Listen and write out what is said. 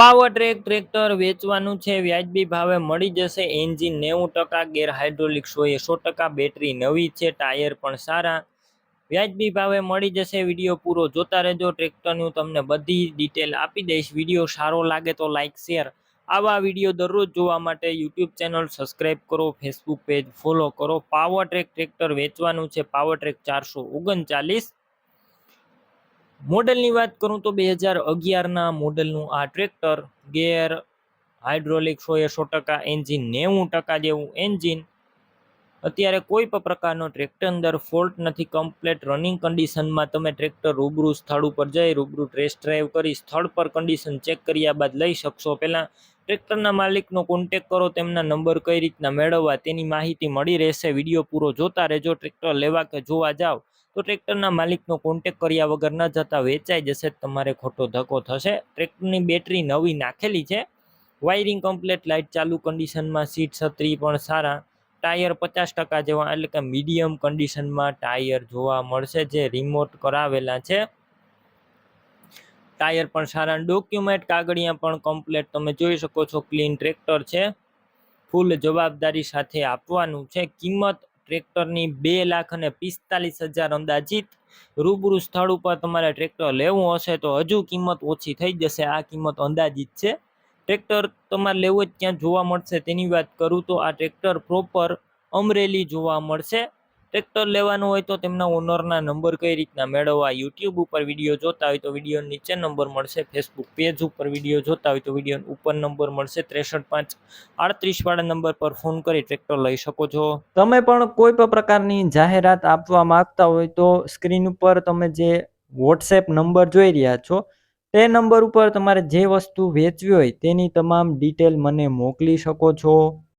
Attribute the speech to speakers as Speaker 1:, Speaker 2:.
Speaker 1: Power track tractor વેચવાનું છે, વ્યાજબી ભાવે મળી જશે, એન્જિન નેવું ટકા ગેર હાઇડ્રોલિક સો સો ટકા બેટરી નવી છે, ટાયર પણ સારા. વ્યાજબી ભાવે મળી જશે, વીડિયો પૂરો જોતા રહેજો ટ્રેક્ટરનું તમને બધી ડિટેલ આપી દઈશ, વીડિયો સારો લાગે તો લાઇક શેર. આવા વીડિયો દરરોજ જોવા માટે યુટ્યુબ ચેનલ સબસ્ક્રાઇબ કરો, ફેસબુક પેજ ફોલો કરો. પાવર ટ્રેક ટ્રેક્ટર વેચવાનું છે, પાવર ટ્રેક ચારસો ઓગણચાલીસ. મોડેલની વાત કરું તો બે હજાર અગિયારના મોડલનું આ ટ્રેક્ટર ગેર હાઇડ્રોલિક સો એ સો ટકા એન્જિન, નેવું ટકા જેવું એન્જિન. અત્યારે કોઈ પણ પ્રકારનો ટ્રેક્ટર અંદર ફોલ્ટ નથી, કમ્પ્લેટ રનિંગ કન્ડિશનમાં તમે ટ્રેક્ટર રૂબરૂ સ્થળ ઉપર જઈ, રૂબરૂ ટેસ્ટ ડ્રાઈવ કરી, સ્થળ પર કન્ડિશન ચેક કર્યા બાદ લઈ શકશો. પહેલાં ટ્રેક્ટરના માલિકનો કોન્ટેક કરો, તેમના નંબર કઈ રીતના મેળવવા તેની માહિતી મળી રહેશે. વીડિયો પૂરો જોતા રહેજો, ટ્રેક્ટર લેવા કે જોવા જાઓ તો ટ્રેક્ટરના માલિકનો કોન્ટેક કર્યા વગર ન જતા વેચાઈ જશે, તમારે ખોટો ધક્કો થશે. ટ્રેક્ટરની બેટરી નવી નાખેલી છે. વાયરિંગ કમ્પ્લેટ લાઇટ ચાલુ કન્ડિશનમાં સીટ છત્રી પણ સારા. ટાયર પચાસ ટકા જેવા, એટલે કે મીડિયમ કન્ડિશનમાં ટાયર જોવા મળશે જે રિમોટ કરાવેલા છે. ટાયર પણ સારા ડોક્યુમેન્ટ કાગળિયા પણ કમ્પ્લેટ તમે જોઈ શકો છો ક્લીન ટ્રેક્ટર છે. ફૂલ જવાબદારી સાથે આપવાનું છે. કિંમત ટ્રેક્ટરની બે લાખ અને પિસ્તાલીસ હજાર અંદાજિત રૂબરૂ સ્થળ ઉપર તમારે ટ્રેક્ટર લેવું હશે તો હજુ કિંમત ઓછી થઈ જશે. આ કિંમત અંદાજિત છે. ટ્રેક્ટર તમારે લેવું જ ક્યાં જોવા મળશે. તેની વાત કરું તો આ ટ્રેક્ટર પ્રોપર અમરેલી જોવા મળશે. ટ્રેક્ટર લેવાનું હોય તો તેમના ઓનરના નંબર કઈ રીતના મેળવવા? યુટ્યુબ ઉપર વીડિયો જોતા હોય તો વીડિયો નીચે નંબર મળશે. ફેસબુક પેજ ઉપર વીડિયો જોતા હોય તો વીડિયો ઉપર નંબર મળશે. ત્રેસઠ પાંચ આડત્રીસવાળા નંબર પર ફોન કરી ટ્રેક્ટર લઈ શકો છો. તમે પણ કોઈ પણ પ્રકારની જાહેરાત આપવા માંગતા હોય તો સ્ક્રીન ઉપર તમે જે વોટ્સએપ નંબર જોઈ રહ્યા છો, તે નંબર ઉપર તમારે જે વસ્તુ વેચવી હોય તેની તમામ ડિટેલ મને મોકલી શકો છો.